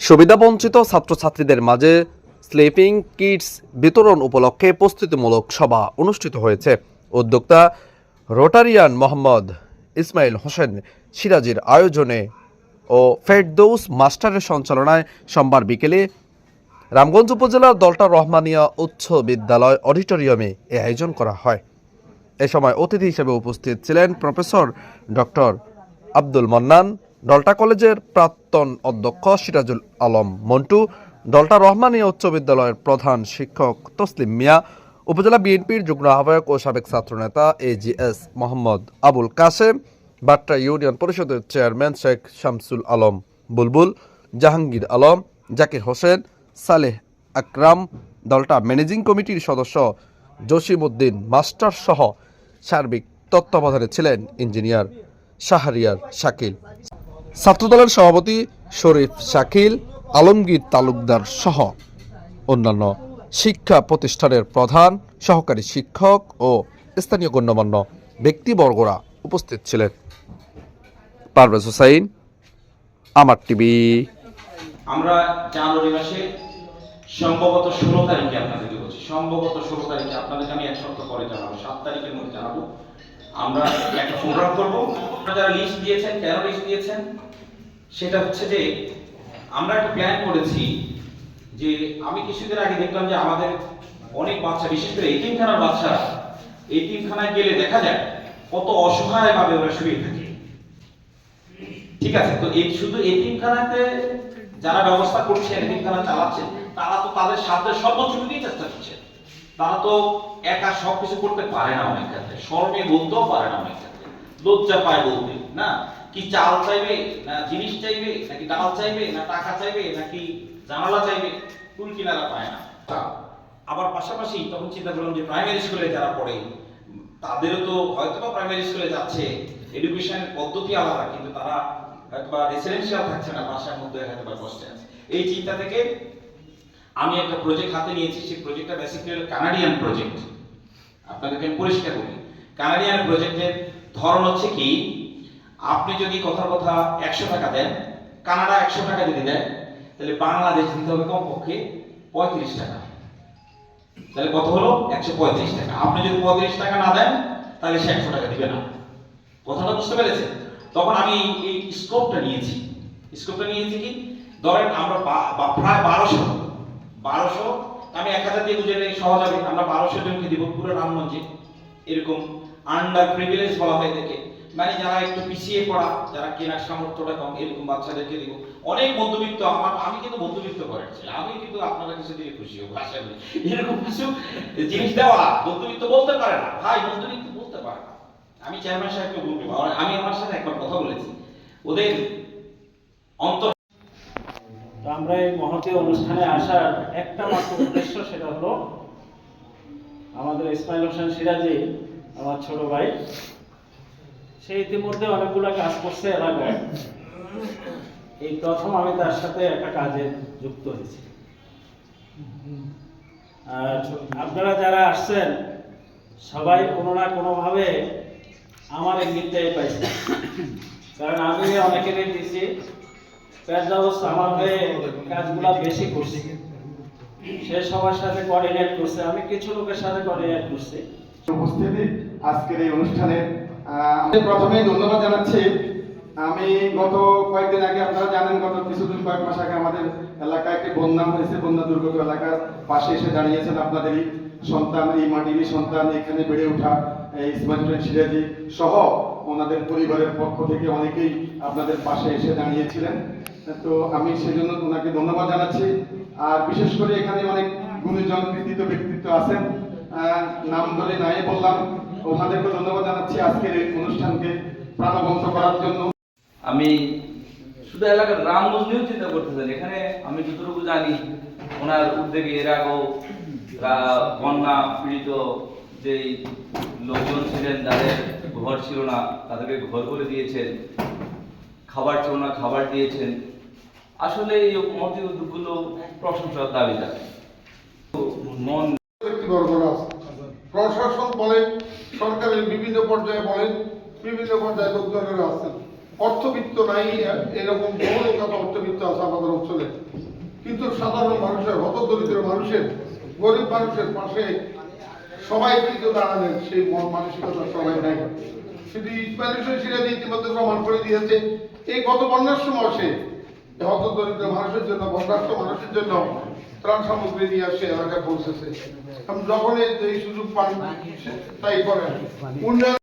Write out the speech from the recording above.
সুবিধাবঞ্চিত ছাত্রছাত্রীদের মাঝে sleeping Kitts বিতরণ উপলক্ষে প্রস্তুতিমূলক সভা অনুষ্ঠিত হয়েছে। উদ্যোক্তা রোটারিয়ান মোহাম্মদ ইসমাইল হোসেন সিরাজির আয়োজনে ও ফেরদৌস মাস্টারের সঞ্চালনায় সোমবার বিকেলে রামগঞ্জ উপজেলার দলটা রহমানিয়া উচ্চ বিদ্যালয় অডিটোরিয়ামে এ আয়োজন করা হয়। এ সময় অতিথি হিসেবে উপস্থিত ছিলেন প্রফেসর ডক্টর আব্দুল মন্নান ডলটা কলেজের প্রাক্তন অধ্যক্ষ সিরাজুল আলম মন্টু ডলটা রহমানিয়া উচ্চ বিদ্যালয়ের প্রধান শিক্ষক তসলিম মিয়া, উপজেলা বিএনপির যুগ্ম আহ্বায়ক ও সাবেক ছাত্রনেতা এজিএস মোহাম্মদ আবুল কাশেম, বাট্টা ইউনিয়ন পরিষদের চেয়ারম্যান শেখ শামসুল আলম বুলবুল, জাহাঙ্গীর আলম, জাকির হোসেন, সালেহ আকরাম দলটা ম্যানেজিং কমিটির সদস্য জসিমউদ্দিন মাস্টার সহ সার্বিক তত্ত্বাবধানে ছিলেন ইঞ্জিনিয়ার শাহরিয়ার শাকিল। ছাত্রদলের সভাপতি শরীফ শাকিল, আলমগীর তালুকদার সহ অন্যান্য শিক্ষা প্রতিষ্ঠানের প্রধান, সহকারী শিক্ষক ও স্থানীয় গণ্যমান্য ব্যক্তিবর্গরা উপস্থিত ছিলেন। পারভেজ হোসাইন, আমার টিভি। আমরা জানুয়ারি মাসে সম্ভবত ষোলো তারিখে আপনাদেরকে বলছি। সম্ভবত ষোলো তারিখে আপনাদেরকে আমি এক সপ্তাহ পরে জানাব, সাত তারিখের মধ্যে জানাব। আমরা একটা প্রোগ্রাম করব। যারা লিস্ট দিয়েছেন, কেন লিস্ট দিয়েছেন? সেটা হচ্ছে যে, আমরা একটা প্ল্যান করেছি যে আমি কিছুদিন আগে দেখলাম যে আমাদের অনেক বাচ্চা, বিশেষ করে এতিমখানার বাচ্চারা এতিমখানায় গেলে দেখা যায় কত অসহায় ভাবে ওরা শুয়ে থাকে। ঠিক আছে? তো এই শুধু এতিমখানাতে যারা ব্যবস্থা করছেন এতিমখানা চালাচ্ছেন তারা তো তাদের সাধ্যের সর্বোচ্চ দিয়ে চেষ্টা করছে। তারা তো একা সবকিছু করতে পারে না অনেক ক্ষেত্রে। শর্মে বলতেও পারে না অনেক লজ্জা পায় বলতে, না? কি চাল চাইবে, না জিনিস চাইবে, নাকি ডাল চাইবে, না টাকা চাইবে, নাকি জানালা চাইবে? কুল কিনারা পায় না। আবার পাশাপাশি তখন চিন্তা করলাম যে প্রাইমারি স্কুলে যারা পড়ে, তাদেরও তো হয়তো বা প্রাইমারি স্কুলে যাচ্ছে এডুকেশনের পদ্ধতি আলাদা, কিন্তু তারা হয়তো বা রেসিডেন্সিয়াল থাকছে না, বাসার মধ্যে হয়তো বা কষ্টে আছে। এই চিন্তা থেকে আমি একটা প্রজেক্ট হাতে নিয়েছি, সেই প্রজেক্টটা বেসিক্যালি কানাডিয়ান প্রজেক্ট আপনাদেরকে আমি পরিষ্কার করি কানাডিয়ান প্রজেক্টের ধরন হচ্ছে কি, আপনি যদি কথার কথা একশো টাকা দেন, কানাডা একশো টাকা যদি দেয় তাহলে বাংলাদেশ দিতে হবে কমপক্ষে পঁয়ত্রিশ টাকা। তাহলে কত হলো? একশো পঁয়ত্রিশ টাকা। আপনি যদি পঁয়ত্রিশ টাকা না দেন, তাহলে সে একশো টাকা দিবে না। কথাটা বুঝতে পেরেছেন? তখন আমি এই- স্কোপটা নিয়েছি। স্কোপটা নিয়েছি কি? ধরেন আমরা প্রায় বারোশো বারোশো, আমি এক হাজার দিয়ে বুঝে সহজ হবে। আমরা বারোশো জনকে দিব পুরো রামগঞ্জে। এরকম আন্ডার প্রিভিলেজ বলা হয় এদেরকে। মানে যারা একটু পিছিয়ে পড়া, যারা কেনার সামর্থ্যটা কম, এরকম বাচ্চাদেরকে দিব। অনেক মধ্যবিত্ত আমার, আমি কিন্তু মধ্যবিত্ত ছেলে আমি কিন্তু আপনারা কিছু দিয়ে খুশি হব আশা করি এরকম কিছু জিনিস দেওয়া মধ্যবিত্ত বলতে পারে না। ভাই মধ্যবিত্ত বলতে পারে না। আমি চেয়ারম্যান সাহেবকে বলব আমি আমার সাথে একবার কথা বলেছি। ওদের অন্তর তো আমরা এই মহতী অনুষ্ঠানে আসার একটা মাত্র উদ্দেশ্য, সেটা হলো আমাদের ইসমাইল হোসেন সিরাজি আমার ছোট ভাই, সে ইতিমধ্যে অনেকগুলো কাজ করছে এলাকায়। এই প্রথম আমি তার সাথে একটা কাজে যুক্ত হয়েছি। আর আপনারা যারা আসছেন, সবাই কোনো না কোনোভাবে আমার ইঙ্গিতটাই পাইছে। কারণ আমি অনেকেরই কাজ ব্যবস্থা আমার হয়ে কাজগুলা বেশি করছি। সে সবার সাথে কোঅর্ডিনেট করছে, আমি কিছু লোকের সাথে কোঅর্ডিনেট করছি। উপস্থিতি আজকের এই অনুষ্ঠানে। ধন্যবাদ জানাচ্ছি। আমি গত কয়েকদিন আগে, আপনারা জানেন, গত কিছুদিন, কয়েক মাস আগে আমাদের এলাকায় একটি বন্যা হয়েছে, বন্যা দুর্গত এলাকার পাশে এসে দাঁড়িয়েছেন আপনাদেরই সন্তান, এই মাটিরই সন্তান, এখানে বেড়ে ওঠা সহ ওনাদের পরিবারের পক্ষ থেকে অনেকেই আপনাদের পাশে এসে দাঁড়িয়েছিলেন। তো আমি সেজন্য ওনাকে ধন্যবাদ জানাচ্ছি। আর বিশেষ করে এখানে অনেক গুণীজন, কৃতিত্ব, ব্যক্তিত্ব আছেন। নাম ধরে নাই বললাম। ওনাদেরকে ধন্যবাদ জানাচ্ছি আজকের এই অনুষ্ঠানকে প্রাণবন্ত করার জন্য। আমি শুধু এলাকার রামগঞ্জ নিয়েও চিন্তা করতেছেন। এখানে আমি যতটুকু জানি, ওনার উদ্যোগে এর আগেও বন্যা পীড়িত যেই লোকজন ছিলেন যাদের ঘর ছিল না, তাদেরকে ঘর করে দিয়েছেন। খাবার ছিল না, খাবার দিয়েছেন। আসলে এই মহতি উদ্যোগগুলো প্রশংসার দাবিদার। মন আছে প্রশাসন বলেন, সরকারের বিভিন্ন পর্যায়ে বলেন, বিভিন্ন পর্যায়ে লোকজনেরা আছেন। অর্থবিত্ত নাই, এরকম বহু লোক অর্থবিত্ত আছে আমাদের অঞ্চলে। কিন্তু সাধারণ মানুষের, হতদরিদ্র মানুষের, গরিব মানুষের পাশে সবাই কিন্তু দাঁড়ালেন, সেই মন মানসিকতা সবাই নাই। শুধু ইসমাইল হোসেন ইতিমধ্যে প্রমাণ করে দিয়েছে। এই গত বন্যার সময় সে হত দরিদ্র মানুষের জন্য, বন্যার্থ মানুষের জন্য ত্রাণ সামগ্রী নিয়ে আসে এলাকায় পৌঁছেছে যখন এই সুযোগ পান তাই করেন উন্নয়ন